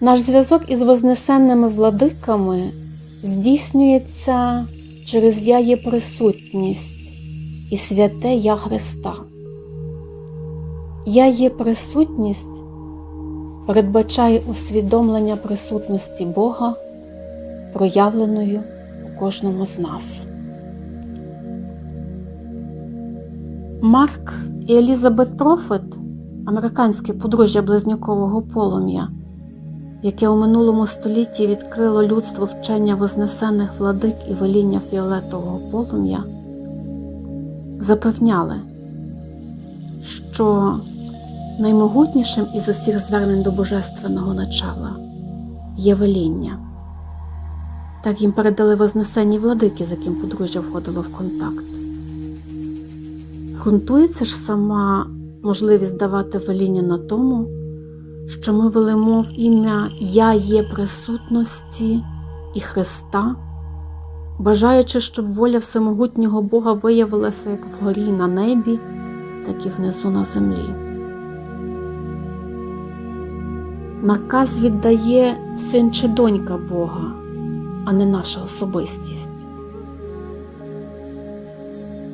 Наш зв'язок із вознесенними владиками здійснюється через Я є присутність і святе Я Христа. Я є присутність передбачає усвідомлення присутності Бога, проявленою у кожному з нас. Марк і Елізабет Профет, американське подружжя близнюкового полум'я, яке у минулому столітті відкрило людству вчення вознесених владик і веління фіолетового полум'я, запевняли, що наймогутнішим із усіх звернень до божественного начала є веління. Так їм передали вознесені владики, з яким подружжя входило в контакт. Грунтується ж сама можливість давати веління на тому, що ми велимо в ім'я Я є присутності і Христа, бажаючи, щоб воля всемогутнього Бога виявилася як вгорі на небі, так і внизу на землі. Наказ віддає син чи донька Бога, а не наша особистість.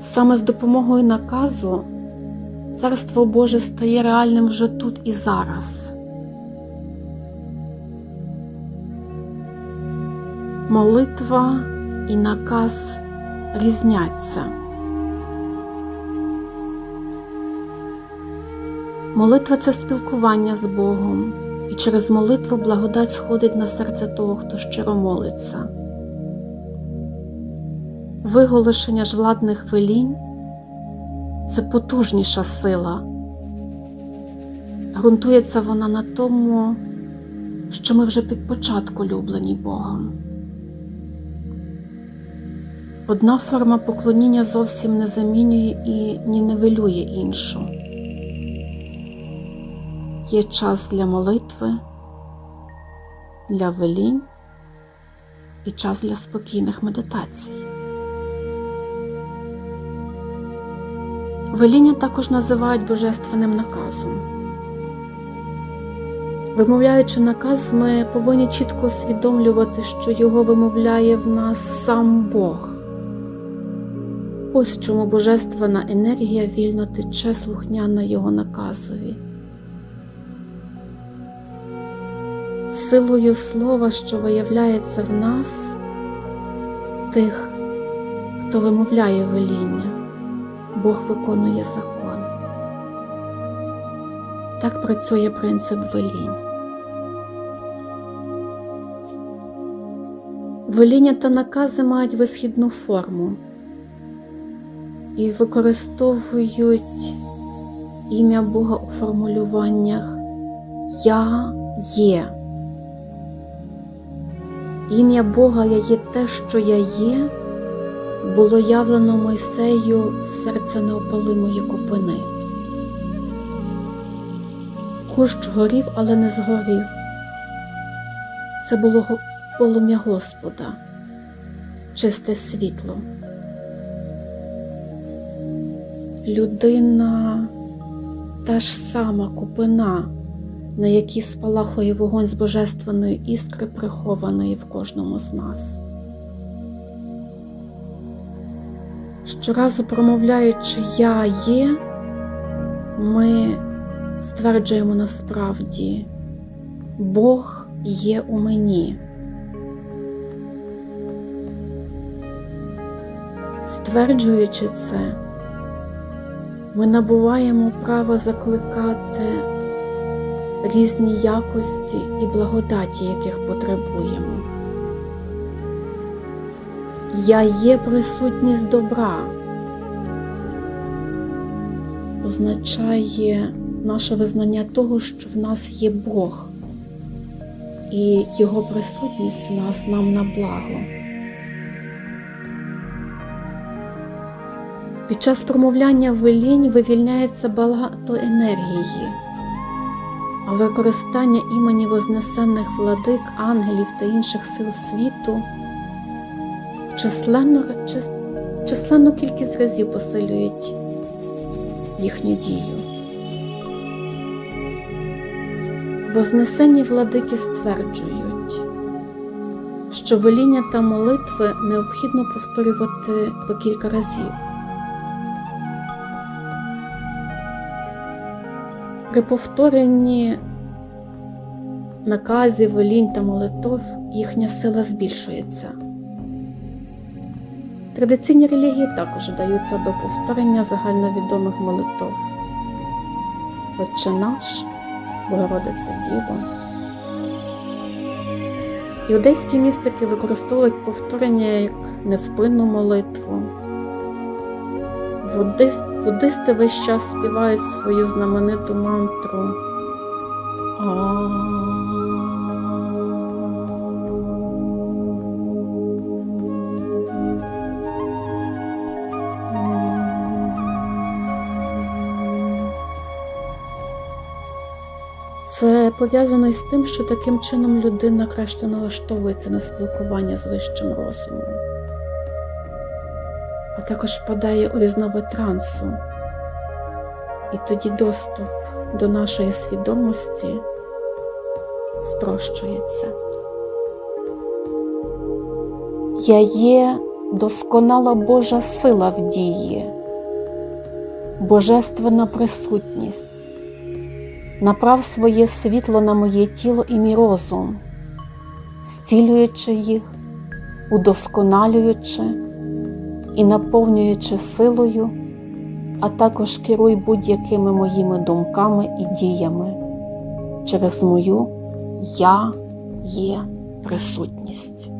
Саме з допомогою наказу Царство Боже стає реальним вже тут і зараз. Молитва і наказ різняться. Молитва це спілкування з Богом, і через молитву благодать сходить на серце того, хто щиро молиться. Виголошення ж владних велінь це потужніша сила. Грунтується вона на тому, що ми вже під початку люблені Богом. Одна форма поклоніння зовсім не замінює і ні нивелює іншу. Є час для молитви, для велінь і час для спокійних медитацій. Веління також називають божественним наказом. Вимовляючи наказ, ми повинні чітко усвідомлювати, що його вимовляє в нас сам Бог. Ось чому божественна енергія вільно тече слухняна його наказові. Силою слова, що виявляється в нас, тих, хто вимовляє веління. Бог виконує закон. Так працює принцип велінь. Веління та накази мають висхідну форму і використовують ім'я Бога у формулюваннях Я є. Ім'я Бога Я є те, що я є було явлено Мойсею з серця неопалимої купини. Кущ горів, але не згорів. Це було полум'я Господа, чисте світло. Людина та ж сама купина, на якій спалахує вогонь з божественної іскри, прихованої в кожному з нас. Щоразу промовляючи Я є, ми стверджуємо насправді Бог є у мені. Стверджуючи це, ми набуваємо право закликати різні якості і благодаті, яких потребуємо. Я є присутність добра, означає наше визнання того, що в нас є Бог, і Його присутність в нас нам на благо. Під час промовляння велінь вивільняється багато енергії, а використання імені вознесенних владик, ангелів та інших сил світу численну, чис, численну кількість разів посилюють їхню дію. Вознесені владики стверджують, що веління та молитви необхідно повторювати по кілька разів. При повторенні наказів, велінь та молитов їхня сила збільшується. Традиційні релігії також вдаються до повторення загальновідомих молитов. Отче наш, Богородиця Діво. Іудейські містики використовують повторення як невпинну молитву. Буддис- Буддисти весь час співають свою знамениту мантру. Це пов'язано із тим, що таким чином людина краще налаштовується на спілкування з вищим розумом, а також впадає у різновид трансу, і тоді доступ до нашої свідомості спрощується. Я є досконала Божа сила в дії, божественна присутність. Направ своє світло на моє тіло і мій розум, зцілюючи їх, удосконалюючи і наповнюючи силою, а також керуй будь-якими моїми думками і діями через мою Я є присутність.